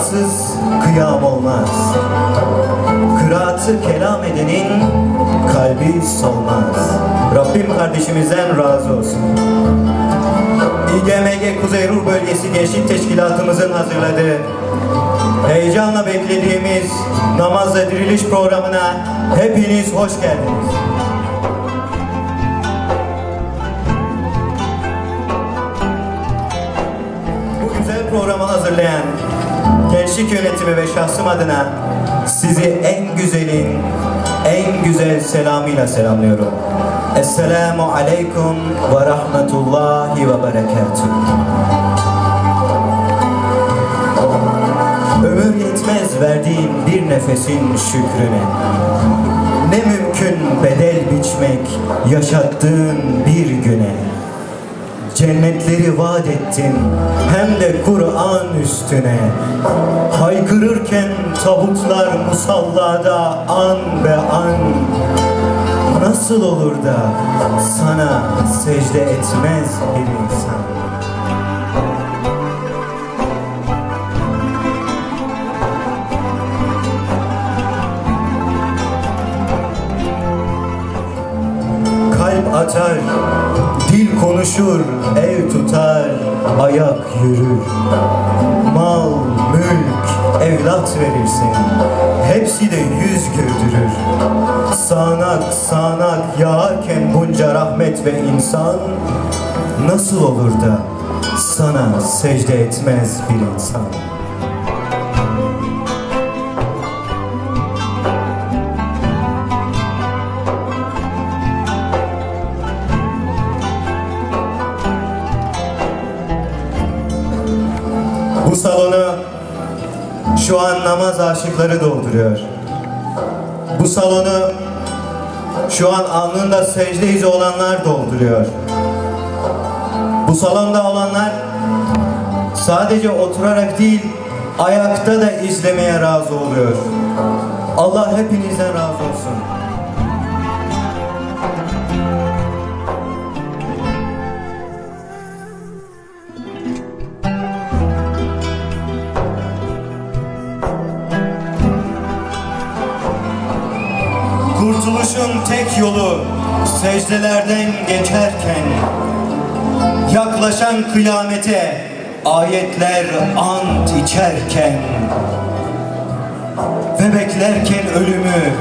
kıraatsız kıyam olmaz. Kıraatı kelam edenin kalbi solmaz. Rabbim kardeşimizden razı olsun. İGMG Kuzey Ruh Bölgesi Gençlik Teşkilatımızın hazırladığı heyecanla beklediğimiz namazla diriliş programına hepiniz hoş geldiniz. Bu güzel programı hazırlayan gençlik yönetimi ve şahsım adına sizi en güzelin, en güzel selamıyla selamlıyorum. Esselamu Aleyküm ve Rahmetullahi ve Berekatuhu. Ömür yetmez verdiğin bir nefesin şükrüne. Ne mümkün bedel biçmek yaşattığın bir güne. Cennetleri vaat ettin hem de Kur'an üstüne. Haykırırken tabutlar musallada an be an. Nasıl olur da sana secde etmez bir insan? Kalp atar, konuşur, ev tutar, ayak yürür. Mal, mülk, evlat verirsin, hepsi de yüz güldürür. Sağanak sağanak yağarken bunca rahmet ve insan, nasıl olur da sana secde etmez bir insan? Bu salonu şu an namaz aşıkları dolduruyor. Bu salonu şu an alnında secde izi olanlar dolduruyor. Bu salonda olanlar sadece oturarak değil ayakta da izlemeye razı oluyor. Allah hepinizden razı olsun. Kurtuluşun tek yolu secdelerden geçerken Yaklaşan kıyamete ayetler ant içerken Ve beklerken ölümü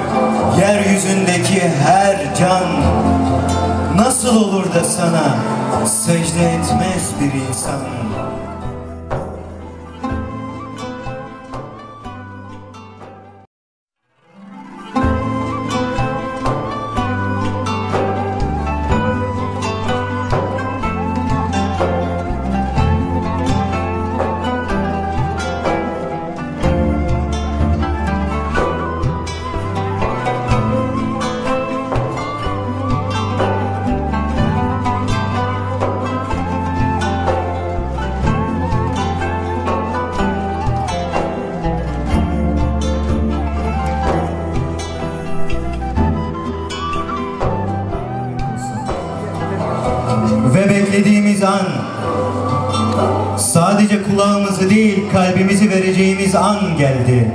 yeryüzündeki her can Nasıl olur da sana secde etmez bir insan Ve beklediğimiz an sadece kulağımızı değil kalbimizi vereceğimiz an geldi.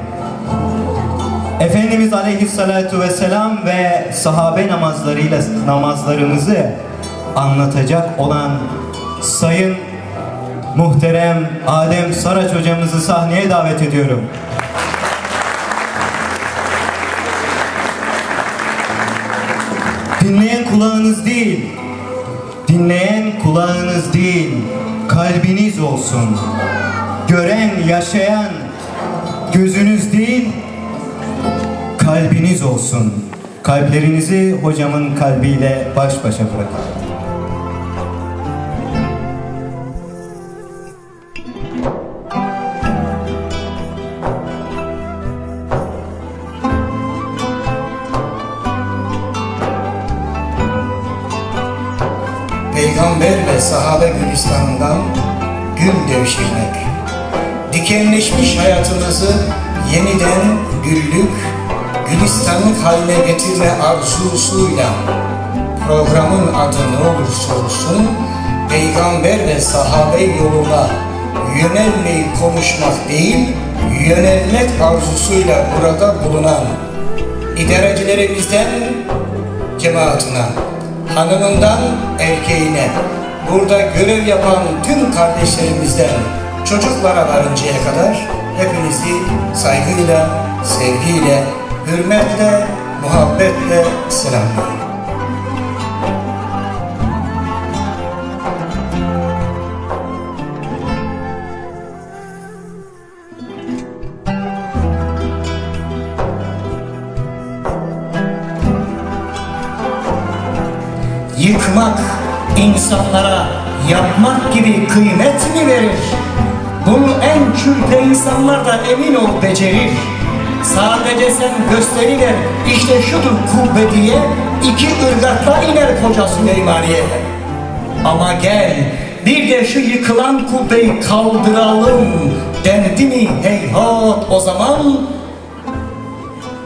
Efendimiz Aleyhissalatu vesselam ve sahabe namazlarıyla namazlarımızı anlatacak olan Sayın Muhterem Adem Saraç hocamızı sahneye davet ediyorum. Dinleyen kulağınız değil, dinleyen kulağınız değil, kalbiniz olsun. Gören, yaşayan gözünüz değil, kalbiniz olsun. Kalplerinizi hocamın kalbiyle baş başa bırakın. Peygamber ve sahabe gülistanından gül devşirmek. Dikenleşmiş hayatımızı yeniden güllük, gülistanlık haline getirme arzusuyla programın adı ne olursa olsun Peygamber ve sahabe yoluna yönelmeyi konuşmak değil, yönelmek arzusuyla burada bulunan idarecilerimizden cemaatine, hanımından erkeğine, burada görev yapan tüm kardeşlerimizden çocuklara varıncaya kadar hepinizi saygıyla, sevgiyle, hürmetle, muhabbetle selamlıyorum. Yıkmak insanlara yapmak gibi kıymet mi verir? Bunu en külpe insanlar da emin ol becerir. Sadece sen gösteriver işte şudur kubbe diye iki ırgatla iner koca Süleymaniye. Ama gel bir de şu yıkılan kubbeyi kaldıralım dendi mi heyhat o zaman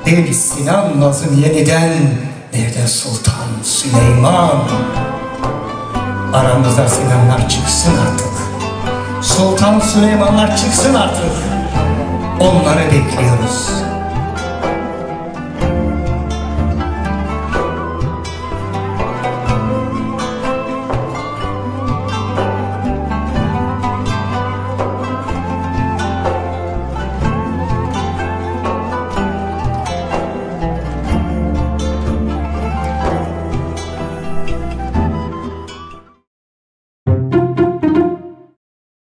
bir Sinan Nazım yeniden Nerede Sultan Süleyman? Aramızda Sinanlar çıksın artık. Sultan Süleymanlar çıksın artık. Onları bekliyoruz.